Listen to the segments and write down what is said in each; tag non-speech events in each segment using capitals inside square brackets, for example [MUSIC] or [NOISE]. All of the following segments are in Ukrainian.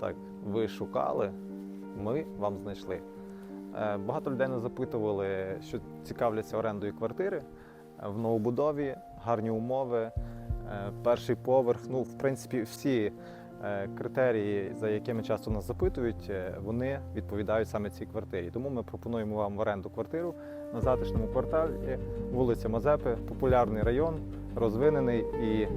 Так, ви шукали, ми вам знайшли. Е, Багато людей нас запитували, що цікавляться орендою квартири Е, в новобудові, гарні умови, е, перший поверх. Ну, в принципі, всі критерії, за якими часто нас запитують, вони відповідають саме цій квартирі. Тому ми пропонуємо вам в оренду квартиру на затишному кварталі, вулиця Мазепи, популярний район, розвинений і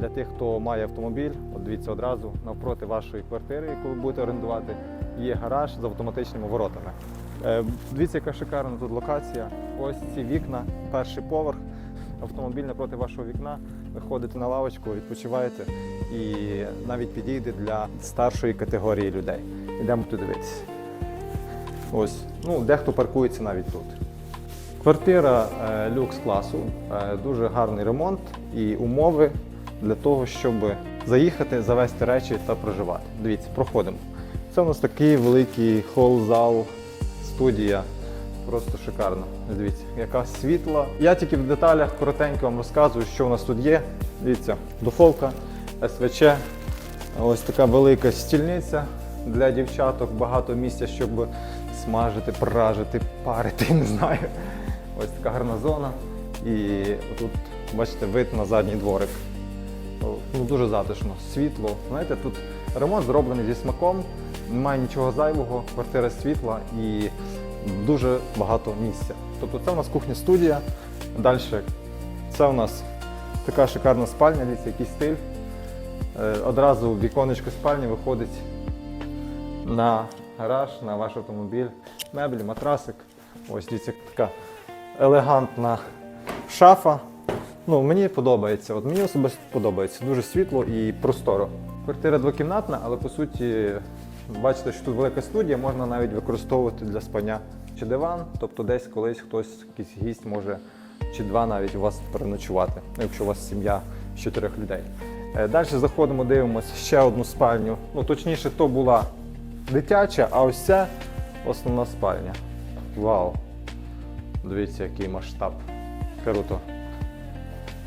Для тих, хто має автомобіль, от дивіться одразу навпроти вашої квартири, яку ви будете орендувати, є гараж з автоматичними воротами. Е, Дивіться, яка шикарна тут локація. Ось ці вікна, перший поверх, автомобіль напроти вашого вікна. Ви ходите на лавочку, відпочиваєте і навіть підійде для старшої категорії людей. Йдемо туди дивитися. Ось, ну, дехто паркується навіть тут. Квартира е, люкс класу, е, дуже гарний ремонт і умови для того, щоб заїхати, завести речі та проживати. Дивіться, проходимо. Це у нас такий великий хол-зал, студія. Просто шикарно. Дивіться, яка світла. Я тільки в деталях коротенько вам розказую, що у нас тут є. Дивіться, духовка, СВЧ, ось така велика стільниця для дівчаток, багато місця, щоб смажити, пражити, парити, [LAUGHS] не знаю. Ось така гарна зона. І тут, бачите, вид на задній дворик. Ну, дуже затишно, світло. Знаєте, тут ремонт зроблений зі смаком, немає нічого зайвого, квартира світла і дуже багато місця. Тобто це у нас кухня-студія. Далі це у нас така шикарна спальня, дивіться, який стиль. Е, Одразу віконечко спальні виходить на гараж, на ваш автомобіль, меблі, матрасик. Ось дивіться, така елегантна шафа. Ну, мені подобається. От мені особисто подобається. Дуже світло і просторо. Квартира двокімнатна, але по суті, бачите, що тут велика студія, можна навіть використовувати для спання чи диван. Тобто десь колись хтось, якийсь гість може чи два навіть у вас переночувати, якщо у вас сім'я з чотирьох людей. Далі заходимо, дивимося ще одну спальню. Ну, точніше, то була дитяча, а ось це основна спальня. Вау! Дивіться, який масштаб. Круто.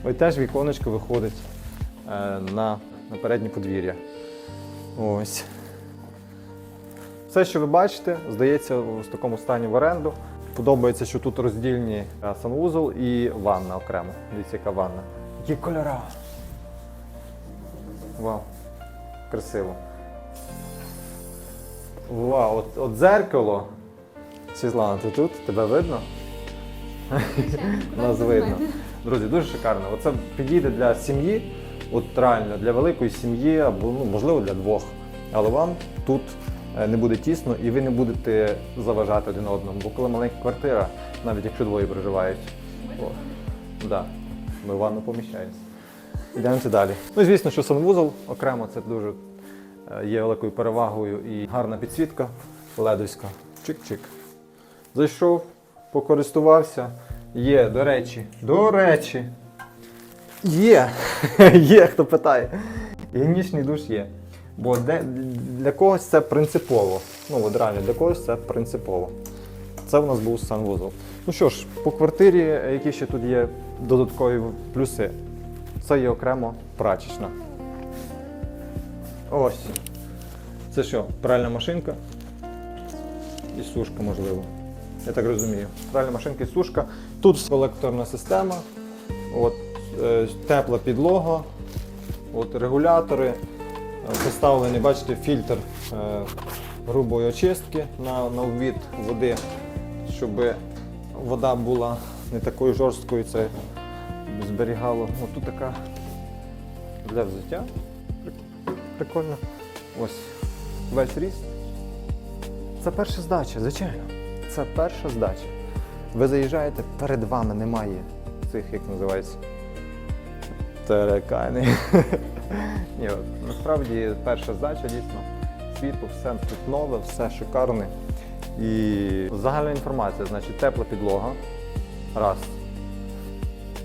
Ось теж віконечко виходить е, на, на переднє подвір'я. Ось. Все, що ви бачите, здається в такому стані в оренду. Подобається, що тут роздільні е, санвузол і ванна окремо. Дивіться, яка ванна. Які кольора. Вау. Красиво. Вау, от, от дзеркало. Світлана, ти тут? Тебе видно? Нас видно. Друзі, дуже шикарно. Оце підійде для сім'ї, от реально для великої сім'ї, або ну, можливо для двох. Але вам тут е, не буде тісно і ви не будете заважати один одному. Бо коли маленька квартира, навіть якщо двоє проживають, о, да, ми в ванну поміщаємося. Йдемося далі. Ну, звісно, що санвузол окремо це дуже е, є великою перевагою і гарна підсвітка ледовська. Чик-чик. Зайшов, покористувався. Є, до речі, до речі. Є, [LAUGHS] є, хто питає. Гігієнічний душ є. Бо де, для когось це принципово. Ну, от реально, для когось це принципово. Це у нас був санвузол. Ну що ж, по квартирі, які ще тут є додаткові плюси, це є окремо прачечна. Ось. Це що, пральна машинка і сушка, можливо. Я так розумію. Пральна машинка сушка. Тут колекторна система, от, е, тепла підлога, от, регулятори. Поставлений, бачите, фільтр е, грубої очистки на, на ввід води, щоб вода була не такою жорсткою, це зберігало. От тут така для взуття. Прикольно. Ось весь ріст. Це перша здача, звичайно. Це перша здача. Ви заїжджаєте, перед вами немає цих, як називається, терекани. [LAUGHS] Ні, насправді перша здача дійсно. Світло, все тут нове, все шикарне. І загальна інформація, значить, тепла підлога. Раз.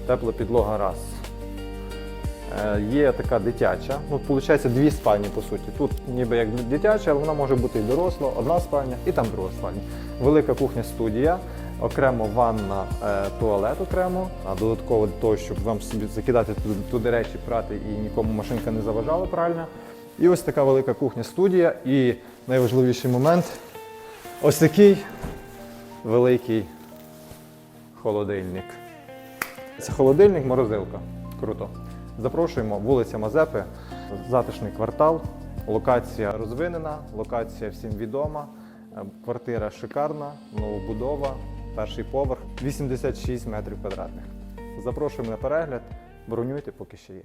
Тепла підлога раз. Е, Є така дитяча, ну, виходить, дві спальні по суті. Тут ніби як дитяча, але вона може бути і доросла, одна спальня, і там друга спальня. Велика кухня-студія, окремо ванна, е, туалет окремо, а додатково для того, щоб вам собі закидати туди, речі, прати і нікому машинка не заважала правильно. І ось така велика кухня-студія. І найважливіший момент ось такий великий холодильник. Це холодильник, морозилка. Круто. Запрошуємо, вулиця Мазепи, затишний квартал. Локація розвинена, локація всім відома. Е, Квартира шикарна, новобудова, перший поверх, 86 метрів квадратних. Запрошуємо на перегляд, бронюйте, поки ще є.